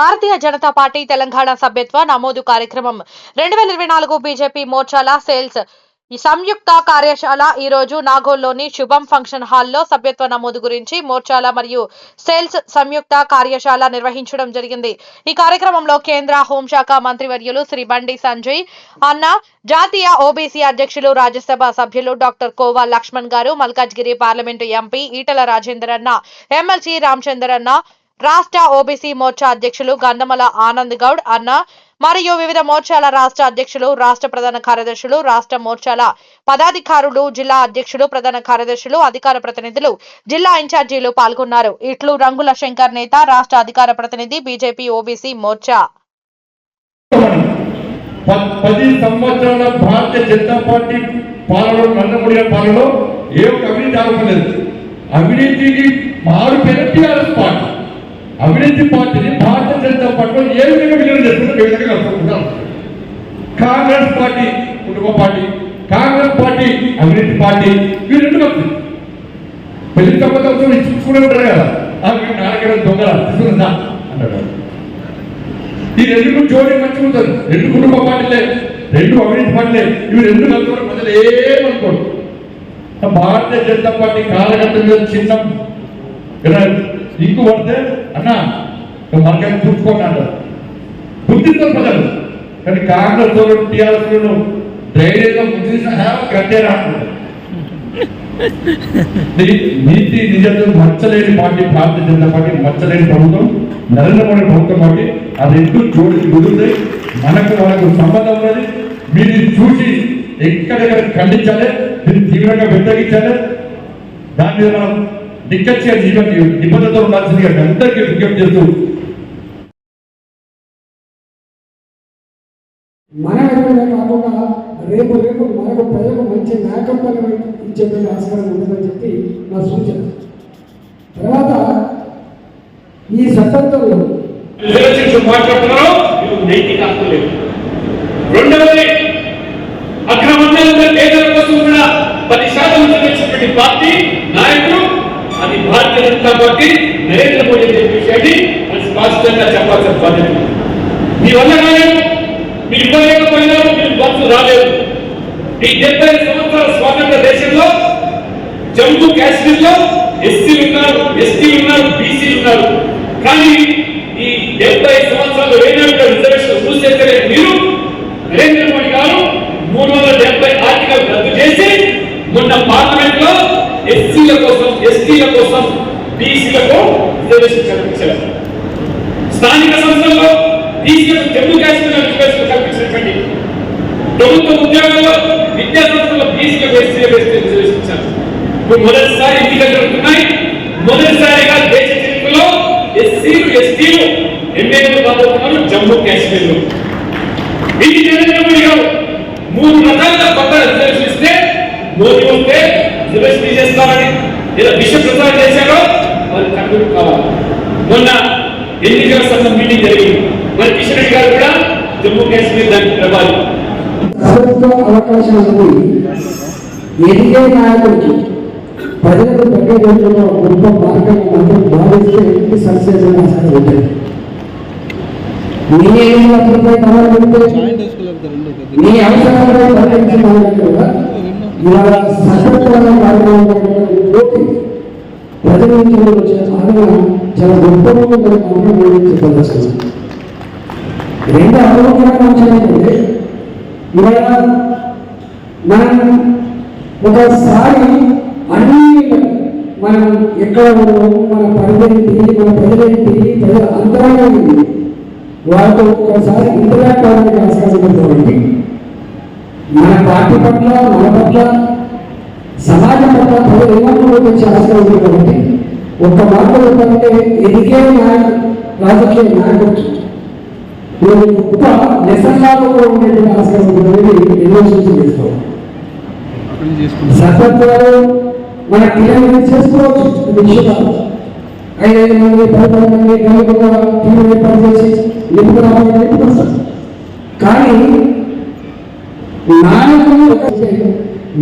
Bharatiya Janata party Telangana సభ్యత్వ నమోదు కార్యక్రమం రెండు వేల ఇరవై నాలుగు బీజేపీ మోర్చాల సేల్స్ సంయుక్త కార్యశాల ఈ రోజు నాగోల్లోని శుభం ఫంక్షన్ హాల్లో సభ్యత్వ నమోదు గురించి మోర్చాల మరియు సేల్స్ సంయుక్త కార్యశాల నిర్వహించడం జరిగింది. ఈ కార్యక్రమంలో కేంద్ర హోంశాఖ మంత్రివర్యులు శ్రీ బండి సంజయ్ అన్న జాతీయ ఓబీసీ అధ్యక్షులు రాజ్యసభ సభ్యులు doctor Kova Laxman garu Malkajgiri parliament MP Etela Rajender అన్న ఎమ్మెల్సీ రామచందర్ అన్న రాష్ట్ర ఓబీసీ మోర్చా అధ్యక్షులు గంధమల ఆనంద్ గౌడ్ అన్న మరియు వివిధ మోర్చాల రాష్ట్ర అధ్యక్షులు రాష్ట్ర ప్రధాన కార్యదర్శులు రాష్ట్ర మోర్చాల పదాధికారులు జిల్లా అధ్యక్షులు ప్రధాన కార్యదర్శులు అధికార ప్రతినిధులు జిల్లా ఇన్ఛార్జీలు పాల్గొన్నారు. ఇట్లు రంగుల శంకర్ నేత రాష్ట్ర అధికార ప్రతినిధి బీజేపీ ఓబీసీ మోర్చా. పది సంవత్సరాల భారతీయ జనతా పార్టీ పాలనలో నరేంద్ర పాలనలో ఏ ఒక్క అవినీతి ఆరోపణ లేదు. అవినీతికి మారు పేరు టీఆర్ఎస్ పార్టీ. అభివృద్ధి పార్టీని భారతీయ జనతా పార్టీలో ఏ విధంగా విలీనం చేస్తుందో ఏ విధంగా కలుపుకుంటున్నాం కాంగ్రెస్ పార్టీ కుటుంబ పార్టీ కాంగ్రెస్ పార్టీ అభివృద్ధి పార్టీ ఇవి రెండు కలిసి. పెళ్ళి సంబంధం ఇచ్చుకునే ఉంటారు కదా. ఆ మీ నాన్నగారు దొంగల తీసుకుందా అంటాడు ఈ రెండు జోడి మంచిగా ఉంటుంది రెండు కుటుంబ పార్టీలే రెండు అవినీతి పార్టీలే ఇవి రెండు కలుపుకున్న ప్రజలు ఏమనుకోరు భారతీయ జనతా పార్టీ కాలఘట్టం మీద చిన్న ఇంకు పడితే అన్న మనకైనా చూసుకోండి అంటారు. గుర్తిస్తారు ప్రజలు కానీ కాంగ్రెస్ వాళ్ళు టీఆర్ఎస్ ధైర్యంగా గుర్తించిన కట్టేరా నీతి నిజంతో మచ్చలేని పార్టీ భారతీయ జనతా పార్టీ మచ్చలేని ప్రభుత్వం నరేంద్ర మోడీ ప్రభుత్వం పార్టీ అది ఎందుకు జోడికి కుదురుతాయి. మనకు మనకు సంబంధం ఉన్నది. మీరు చూసి ఎక్కడెక్కడ ఖండించాలి? దీన్ని తీవ్రంగా వ్యతిరేకించాలి? దాని మీద మనం నిక్కచ్చిగా జీవన నిబద్ధత ఉండాల్సిందిగా అందరికీ విజ్ఞప్తి చేస్తూ మన ఎదురుగా కాకుండా రేపు రేపు మనకు ప్రజలకు మంచి నాయకత్వాన్ని ఇచ్చేటువంటి ఆస్కారం ఉంటుందని చెప్పి నా సూచన. తర్వాత ఈ రిజర్వేషన్స్ మాట్లాడుతున్నారో నైతిక లేదు. రెండవది అక్రమంగా పేదల కోసం కూడా పది శాతం పార్టీ అది కాబట్టి నరేంద్ర మోడీ అని విషయాన్ని అది స్పష్టంగా చెప్పాల్సిన బాధ్యత మీ వల్ల కాలేదు. మీరు ఇవ్వలేకపోయినారు మీరు బస్సు రాలేదు. ఈ డెబ్బై సంవత్సరాల స్వాతంత్ర దేశంలో జమ్మూ కాశ్మీర్లో ఎస్సీ ఉన్నారు ఎస్టీ ఉన్నారు బీసీ ఉన్నారు. కానీ ఈ డెబ్బై సంవత్సరాలు ఏనాడు రిజర్వేషన్ పూర్తి చేస్తే మీరు నరేంద్ర మోడీ గారు మూడు వందల డెబ్బై ఆర్టికల్ రద్దు చేసి మొన్న పార్లమెంట్లో ఎస్సీల కోసం ఎస్టీల కోసం బీసీలకు రిజర్వేషన్ కల్పించారు స్థానిక సంస్థల్లో బీసీలకు జమ్మూ కాశ్మీర్ రిజర్వేషన్ కల్పించినటువంటి ప్రభుత్వ ఉద్యోగాల్లో విద్యా సంస్థల బీసీలకు ఎస్సీ రిజర్వేషన్ ఇచ్చారు ఇప్పుడు మొదటిసారి ఎన్నికలు జరుగుతున్నాయి మొదటిసారిగా దేశ చరిత్రలో ఎస్సీలు ఎస్టీలు ఎన్నికలు కాబోతున్నారు జమ్మూ కాశ్మీర్లో ఇది నరేంద్ర మోడీ గారు మూడు రకాల కొత్త రిజర్వేషన్ ఇస్తే మోదీ ఉంటే రిజర్వేషన్ చేస్తారని లేదా విష ప్రచారం చేశారు. వారు కావాలి మొన్న ఎన్నికల సంఘం మీటింగ్ జరిగింది. మరి కిషన్ రెడ్డి గారు కూడా జమ్మూ కాశ్మీర్ దానికి ప్రభావి. ప్రభుత్వ అవకాశం ఉంది ఎదిగే నాయకుడికి ప్రజలకు దగ్గర గొప్ప మార్గం అందరూ భావిస్తే సక్సెస్ మీ కావాలంటే మీ ఇవాళ సశక్తమైన కోటి వచ్చిన ఆదరణ చాలా గొప్పగా మనం రెండు ఇవాళ మనం ఒకసారి అన్ని మనం ఎక్కడ ఉన్నాము మన పరిధి మన ప్రజలేంటి ప్రజల అంతరంగం ఉంది. వాళ్ళతో ఒకసారి ఇంటరాక్ట్ అవ్వడానికి అవకాశం పెడతామండి మన పార్టీ పట్ల మన పట్ల సమాజం పట్ల ప్రజలు ఏమనుకోవడానికి వచ్చే ఆస్కారం ఉంది కాబట్టి ఒక్క మాట చెప్పాలంటే ఎదిగే నాయక రాజకీయ నాయకుడు నేను గొప్ప లెసన్లాగా ఉండేటువంటి ఆస్కారం ఉంటుందని ఎన్నో సూచన చేస్తాం సత్వత్వాలు మన క్రియాలు చేసుకోవచ్చు. విషయం ఐదైదు మంది పది పది మంది కలిపి ఒక టీం ఏర్పాటు చేసి నిపుణులు నిపుణులు కానీ నాయకులు ఒక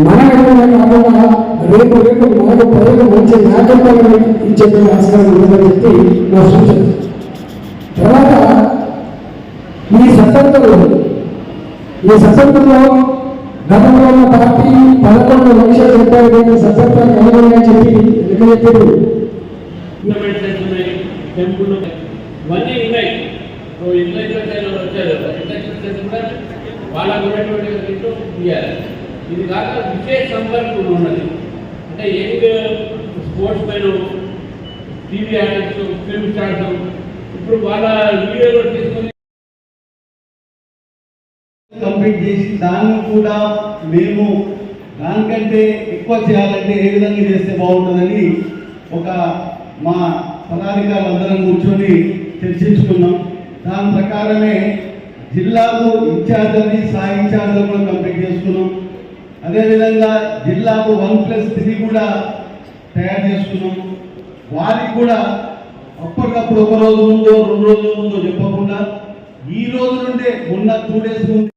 మన విధంగా కాకుండా రేపు రేపు మనకు ప్రజలకు మంచి నాయకత్వాన్ని ఇచ్చే ఆస్కారం ఉందని చెప్పి నా సూచన. తర్వాత ఈ సభ్యతలు ఈ సభ్యతలో గతంలో ఉన్న పార్టీ పదకొండు లక్షలు చెప్పారు లేని సభ్యత్వాలు కనుగొని చెప్పి లెక్క చెప్పారు ఇవన్నీ ఉన్నాయి. ఇంటలెక్చువల్ సైడ్ వచ్చారు? ఇంటలెక్చువల్ సైడ్ కూడా వాళ్ళకు ఉన్నటువంటి ఇది కాక విశేష సంపర్కులు ఉన్నది. అంటే young sportsmen TV artist film stars ఇప్పుడు వాళ్ళ వీడియోలో తీసుకొని కంప్లీట్ చేసి దాన్ని కూడా మేము దానికంటే ఎక్కువ చేయాలంటే ఏ విధంగా చేస్తే బాగుంటుందని ఒక మా పదాధికారులు అందరం కూర్చొని చర్చించుకున్నాం. దాని ప్రకారమే జిల్లాకు ఇన్ఛార్జీని సాయి ఇన్ఛార్జీలు అదేవిధంగా జిల్లాకు వన్ ప్లస్ త్రీ కూడా తయారు చేసుకున్నాం. వారికి కూడా అప్పటికప్పుడు ఒక రోజు ముందో రెండు రోజుల ముందో చెప్పకుండా ఈ రోజు నుండే ఉన్న టూ డేస్ ముందు